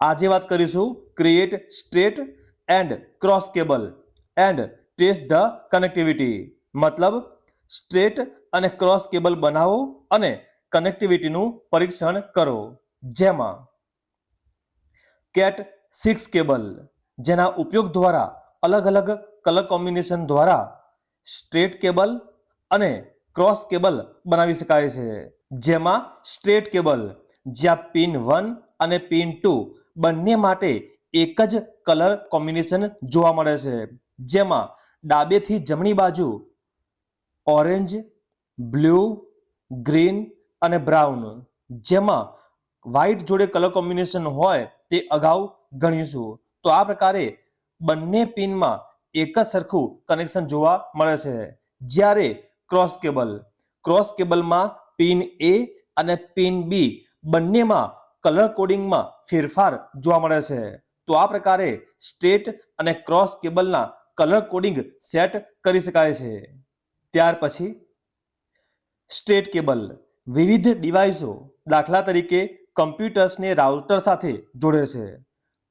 આજે વાત કરીશું create straight and cross cable and test the connectivity મતલબ સ્ટ્રેટ અને ક્રોસ કેબલ બનાવો અને કનેક્ટિવિટીનું પરીક્ષણ કરો. જેમાં કેટ સિક્સ કેબલ જેના ઉપયોગ દ્વારા અલગ અલગ કલર કોમ્બિનેશન દ્વારા સ્ટ્રેટ કેબલ અને ક્રોસ કેબલ બનાવી શકાય છે. જેમાં સ્ટ્રેટ કેબલ જ્યાં પિન વન અને પિન ટુ બંને માટે એક જ કલર કોમ્બિનેશન જોવા મળે છે. જેમાં ડાબેથી જમણી બાજુ ઓરેન્જ બ્લુ ગ્રીન અને બ્રાઉન જેમાં વ્હાઇટ જોડે કલર કોમ્બિનેશન હોય તે અગાઉ ગણીશું. તો આ પ્રકારે બંને પિનમાં એક જ સરખું કનેક્શન જોવા મળે છે. જ્યારે ક્રોસ કેબલ ક્રોસ કેબલમાં પિન એ અને પિન બી બંનેમાં કલર કોડિંગમાં ફેરફાર જોવા મળે છે. તો આ પ્રકારે સ્ટેટ અને ક્રોસ કેબલના કલર કોડિંગ સેટ કરી શકાય છે. ત્યાર પછી સ્ટેટ કેબલ વિવિધ ડિવાઇસો દાખલા તરીકે કમ્પ્યુટર્સને રાઉટર સાથે જોડે છે.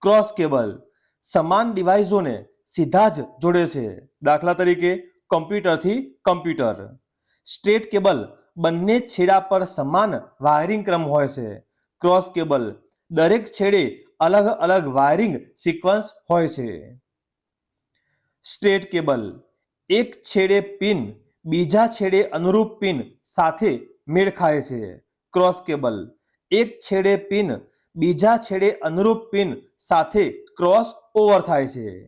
ક્રોસ કેબલ સમાન ડિવાઇસોને સીધા જ જોડે છે. દાખલા તરીકે કમ્પ્યુટરથી કમ્પ્યુટર. સ્ટેટ કેબલ બંને છેડા પર સમાન વાયરિંગ ક્રમ હોય છે. ક્રોસ કેબલ દરેક છેડે અલગ અલગ વાયરિંગ સિક્વન્સ હોય છે. Straight cable. એક છેડે પિન, બીજા છેડે અનુરૂપ પિન સાથે મેળ ખાય છે. Cross cable. એક છેડે પિન, બીજા છેડે અનુરૂપ પિન સાથે ક્રોસ ઓવર થાય છે.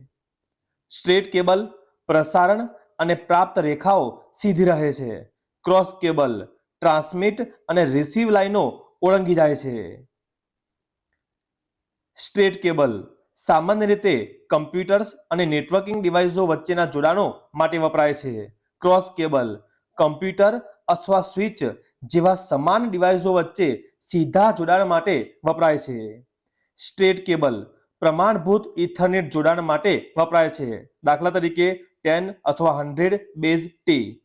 સ્ટ્રેટ કેબલ, પ્રસારણ અને પ્રાપ્ત રેખાઓ સીધી રહે છે. ક્રોસ કેબલ, ટ્રાન્સમિટ અને રિસીવ લાઈનો ઓળંગી જાય છે. Straight cable. સામાન્ય રીતે કમ્પ્યુટર્સ અને નેટવર્કિંગ ડિવાઇસો વચ્ચેના જોડાણો માટે વપરાય છે. ક્રોસ કેબલ, કમ્પ્યુટર અથવા સ્વિચ જેવા સમાન ડિવાઇસો વચ્ચે સીધા જોડાણ માટે વપરાય છે. સ્ટ્રેટ કેબલ, પ્રમાણભૂત ઇથરનેટ જોડાણ માટે વપરાય છે. દાખલા તરીકે ટેન અથવા hundred base T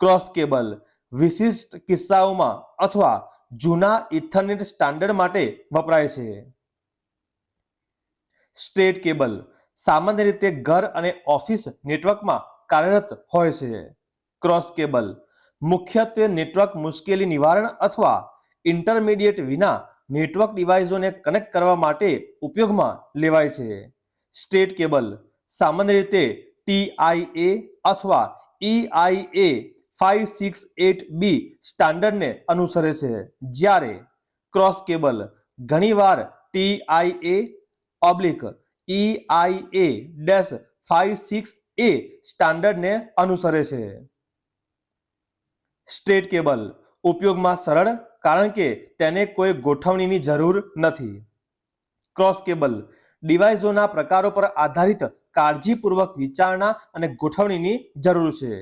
cross cable, વિશિષ્ટ કિસ્સાઓમાં અથવા જૂના ઇથરનેટ સ્ટાન્ડર્ડ માટે વપરાય છે. સ્ટ્રેટ કેબલ સામાન્ય રીતે ઘર અને ઓફિસ નેટવર્કમાં કાર્યરત હોય છે. ક્રોસ કેબલ મુખ્યત્વે નેટવર્ક મુશ્કેલી નિવારણ અથવા ઇન્ટરમીડિયેટ વિના નેટવર્ક ડિવાઇસોને કનેક્ટ કરવા માટે ઉપયોગમાં લેવાય છે. સ્ટેટ કેબલ સામાન્ય રીતે ટીઆઈએ અથવા EIA five six eight B સ્ટાન્ડર્ડને અનુસરે છે. જ્યારે ક્રોસ કેબલ ઘણીવાર TIA oblique EIA dash five six A સ્ટાન્ડર્ડને અનુસરે છે. સ્ટ્રેટ કેબલ ઉપયોગમાં સરળ, કારણ કે તેને કોઈ ગોઠવણીની જરૂર નથી. ક્રોસ કેબલ ડિવાઇસોના પ્રકારો પર આધારિત કાળજીપૂર્વક વિચારણા અને ગોઠવણીની જરૂર છે.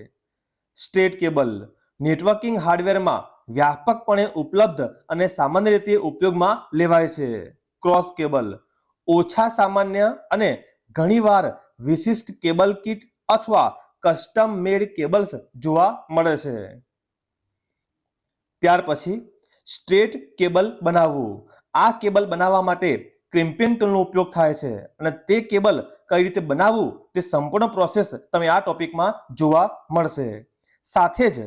સ્ટ્રેટ કેબલ નેટવર્કિંગ હાર્ડવેરમાં વ્યાપકપણે ઉપલબ્ધ અને સામાન્ય રીતે ઉપયોગમાં લેવાય છે. ક્રોસ કેબલ ઓછા સામાન્ય અને ઘણીવાર વિશિષ્ટ કેબલ કીટ અથવા કસ્ટમ મેડ કેબલ્સ જોવા મળે છે. ત્યાર પછી સ્ટ્રેટ કેબલ બનાવવું. આ કેબલ બનાવવા માટે ક્રિમ્પિંગ ટૂલનો ઉપયોગ થાય છે અને તે કેબલ કઈ રીતે બનાવવું તે સંપૂર્ણ પ્રોસેસ તમે આ ટોપિકમાં જોવા મળશે. સાથે જ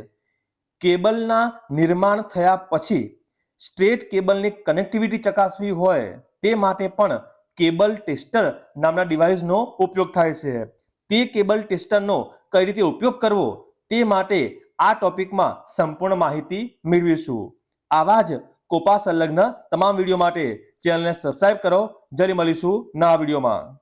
કેબલના નિર્માણ થયા પછી સ્ટ્રેટ કેબલની કનેક્ટિવિટી ચકાસવી હોય તે માટે પણ કેબલ ટેસ્ટર નામના ડિવાઇસનો ઉપયોગ થાય છે. તે કેબલ ટેસ્ટરનો કઈ રીતે ઉપયોગ કરવો તે માટે આ ટોપિકમાં સંપૂર્ણ માહિતી મેળવીશું. આવા જ કોપા સંલગ્ન તમામ વીડિયો માટે ચેનલને સબસ્ક્રાઇબ કરો. જરી મળીશું નવા વિડીયોમાં.